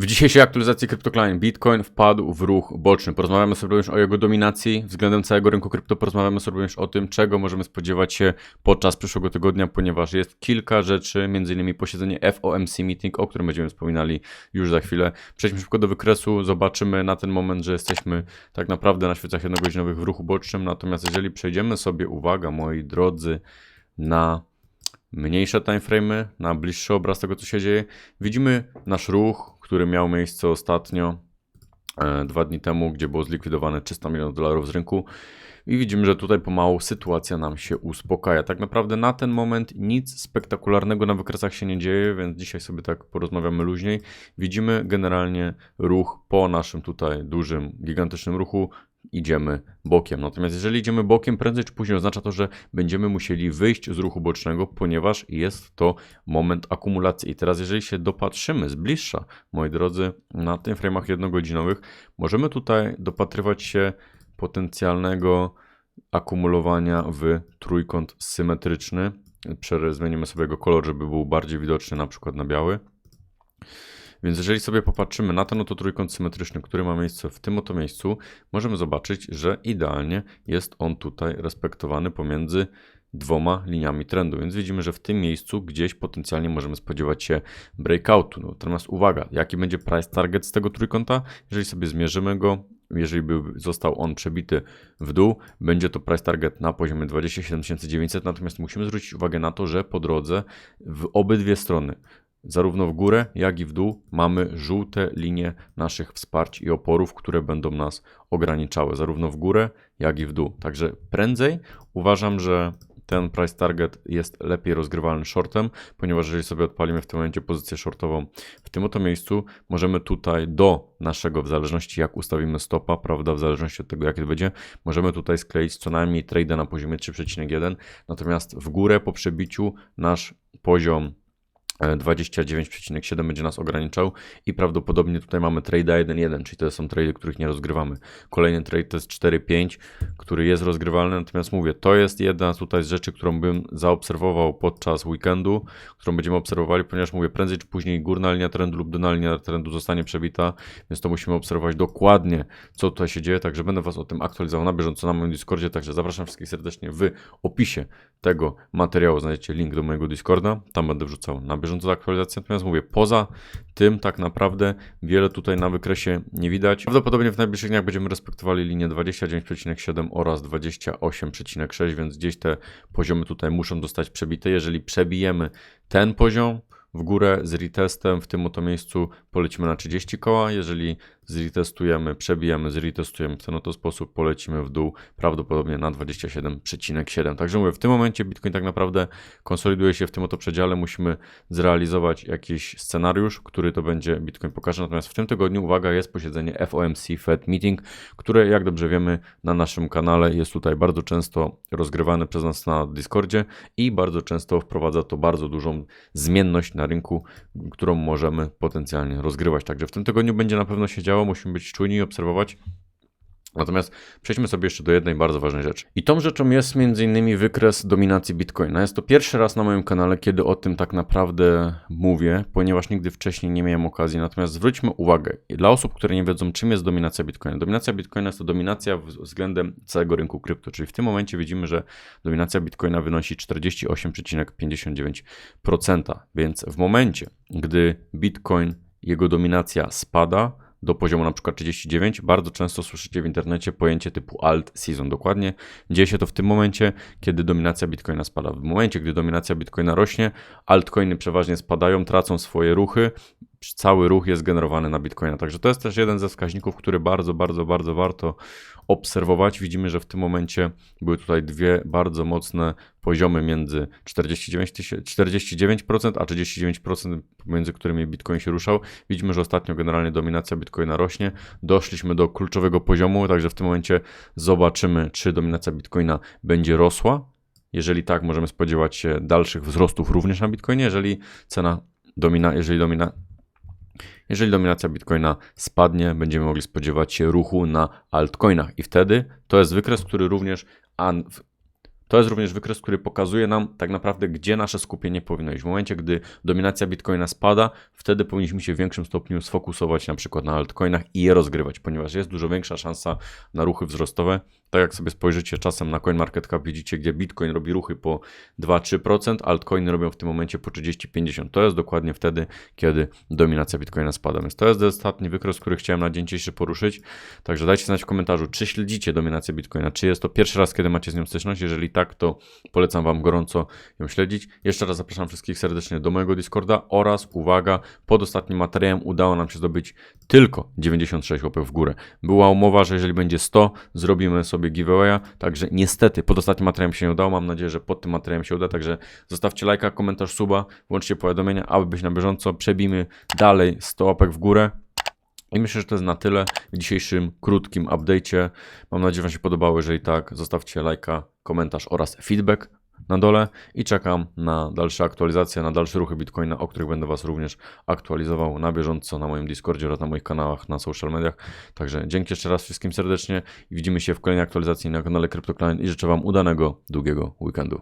W dzisiejszej aktualizacji CryptoCline Bitcoin wpadł w ruch boczny. Porozmawiamy sobie również o jego dominacji względem całego rynku krypto. Porozmawiamy sobie również o tym, czego możemy spodziewać się podczas przyszłego tygodnia, ponieważ jest kilka rzeczy, m.in. posiedzenie FOMC meeting, o którym będziemy wspominali już za chwilę. Przejdźmy szybko do wykresu, zobaczymy na ten moment, że jesteśmy tak naprawdę na świecach jednogodzinowych w ruchu bocznym. Natomiast jeżeli przejdziemy sobie, uwaga moi drodzy, na mniejsze timeframe'y, na bliższy obraz tego, co się dzieje, widzimy nasz ruch, który miał miejsce ostatnio, e, dwa dni temu, gdzie było zlikwidowane 300 milionów dolarów z rynku. I widzimy, że tutaj pomału sytuacja nam się uspokaja. Tak naprawdę na ten moment nic spektakularnego na wykresach się nie dzieje, więc dzisiaj sobie tak porozmawiamy luźniej. Widzimy generalnie ruch po naszym tutaj dużym, gigantycznym ruchu idziemy bokiem. Natomiast jeżeli idziemy bokiem, prędzej czy później oznacza to, że będziemy musieli wyjść z ruchu bocznego, ponieważ jest to moment akumulacji. I teraz, jeżeli się dopatrzymy z bliższa, moi drodzy, na tym frame'ach jednogodzinowych, możemy tutaj dopatrywać się potencjalnego akumulowania w trójkąt symetryczny. Zmienimy sobie jego kolor, żeby był bardziej widoczny, na przykład na biały. Więc jeżeli sobie popatrzymy na ten oto trójkąt symetryczny, który ma miejsce w tym oto miejscu, możemy zobaczyć, że idealnie jest on tutaj respektowany pomiędzy dwoma liniami trendu, więc widzimy, że w tym miejscu gdzieś potencjalnie możemy spodziewać się breakoutu. Natomiast uwaga, jaki będzie price target z tego trójkąta? Jeżeli sobie zmierzymy go, jeżeli by został on przebity w dół, będzie to price target na poziomie 27 900, natomiast musimy zwrócić uwagę na to, że po drodze w obydwie strony Zarówno w górę, jak i w dół mamy żółte linie naszych wsparć i oporów, które będą nas ograniczały, zarówno w górę, jak i w dół. Także prędzej uważam, że ten price target jest lepiej rozgrywalny shortem, ponieważ jeżeli sobie odpalimy w tym momencie pozycję shortową w tym oto miejscu, możemy tutaj do naszego, w zależności jak ustawimy stopa, prawda, w zależności od tego jak będzie, możemy tutaj skleić co najmniej trade na poziomie 3,1, natomiast w górę po przebiciu nasz poziom 29,7 będzie nas ograniczał i prawdopodobnie tutaj mamy trade 1.1, czyli to są trady, których nie rozgrywamy. Kolejny trade to jest 4.5, który jest rozgrywalny, natomiast mówię, to jest jedna tutaj z rzeczy, którą bym zaobserwował podczas weekendu, którą będziemy obserwowali, ponieważ mówię, prędzej czy później górna linia trendu lub dolna linia trendu zostanie przebita, więc to musimy obserwować dokładnie, co tutaj się dzieje, także będę Was o tym aktualizował na bieżąco na moim Discordzie, także zapraszam wszystkich serdecznie w opisie tego materiału. Znajdziecie link do mojego Discorda, tam będę wrzucał na bieżąco bieżąco aktualizację, natomiast mówię, poza tym tak naprawdę wiele tutaj na wykresie nie widać. Prawdopodobnie w najbliższych dniach będziemy respektowali linię 29,7 oraz 28,6, więc gdzieś te poziomy tutaj muszą zostać przebite. Jeżeli przebijemy ten poziom, w górę z retestem w tym oto miejscu polecimy na 30 koła. Jeżeli zretestujemy, przebijemy, zretestujemy w ten oto sposób, polecimy w dół prawdopodobnie na 27,7. Także mówię, w tym momencie Bitcoin tak naprawdę konsoliduje się w tym oto przedziale. Musimy zrealizować jakiś scenariusz, który to będzie Bitcoin pokaże. Natomiast w tym tygodniu, uwaga, jest posiedzenie FOMC Fed Meeting, które jak dobrze wiemy na naszym kanale jest tutaj bardzo często rozgrywane przez nas na Discordzie i bardzo często wprowadza to bardzo dużą zmienność na rynku, którą możemy potencjalnie rozgrywać. Także w tym tygodniu będzie na pewno się działo, musimy być czujni i obserwować. Natomiast przejdźmy sobie jeszcze do jednej bardzo ważnej rzeczy. I tą rzeczą jest m.in. wykres dominacji Bitcoina. Jest to pierwszy raz na moim kanale, kiedy o tym tak naprawdę mówię, ponieważ nigdy wcześniej nie miałem okazji. Natomiast zwróćmy uwagę, dla osób, które nie wiedzą, czym jest dominacja Bitcoina. Dominacja Bitcoina jest to dominacja względem całego rynku krypto, czyli w tym momencie widzimy, że dominacja Bitcoina wynosi 48,59%. Więc w momencie, gdy Bitcoin, jego dominacja spada, do poziomu na przykład 39, bardzo często słyszycie w internecie pojęcie typu alt season. Dokładnie dzieje się to w tym momencie, kiedy dominacja Bitcoina spada. W momencie, gdy dominacja Bitcoina rośnie, altcoiny przeważnie spadają, tracą swoje ruchy, cały ruch jest generowany na Bitcoina. Także to jest też jeden ze wskaźników, który bardzo, bardzo, bardzo warto obserwować. Widzimy, że w tym momencie były tutaj dwie bardzo mocne poziomy między 49, 49% a 39%, między którymi Bitcoin się ruszał. Widzimy, że ostatnio generalnie dominacja Bitcoina rośnie. Doszliśmy do kluczowego poziomu, także w tym momencie zobaczymy, czy dominacja Bitcoina będzie rosła. Jeżeli tak, możemy spodziewać się dalszych wzrostów również na Bitcoinie. Jeżeli cena domina, jeżeli domina, jeżeli dominacja Bitcoina spadnie, będziemy mogli spodziewać się ruchu na altcoinach. I wtedy to jest wykres, który również To jest również wykres, który pokazuje nam tak naprawdę, gdzie nasze skupienie powinno iść. W momencie, gdy dominacja Bitcoina spada, wtedy powinniśmy się w większym stopniu sfokusować na przykład na altcoinach i je rozgrywać, ponieważ jest dużo większa szansa na ruchy wzrostowe. Tak jak sobie spojrzycie czasem na CoinMarketCap, widzicie, gdzie Bitcoin robi ruchy po 2-3%, altcoiny robią w tym momencie po 30-50%. To jest dokładnie wtedy, kiedy dominacja Bitcoina spada. Więc to jest ostatni wykres, który chciałem na dzień dzisiejszy poruszyć. Także dajcie znać w komentarzu, czy śledzicie dominację Bitcoina, czy jest to pierwszy raz, kiedy macie z nią styczność. Jeżeli tak, to polecam Wam gorąco ją śledzić. Jeszcze raz zapraszam wszystkich serdecznie do mojego Discorda oraz uwaga, pod ostatnim materiałem udało nam się zdobyć tylko 96 łapek w górę. Była umowa, że jeżeli będzie 100, zrobimy sobie giveawaya, także niestety pod ostatnim materiałem się nie udało. Mam nadzieję, że pod tym materiałem się uda, także zostawcie lajka, komentarz, suba, włączcie powiadomienia, aby być na bieżąco. Przebijmy dalej 100 łapek w górę. I myślę, że to jest na tyle w dzisiejszym krótkim update'cie. Mam nadzieję, że Wam się podobało. Jeżeli tak, zostawcie lajka, komentarz oraz feedback na dole i czekam na dalsze aktualizacje, na dalsze ruchy Bitcoina, o których będę Was również aktualizował na bieżąco na moim Discordzie oraz na moich kanałach na social mediach. Także dzięki jeszcze raz wszystkim serdecznie i widzimy się w kolejnej aktualizacji na kanale CryptoClient i życzę Wam udanego, długiego weekendu.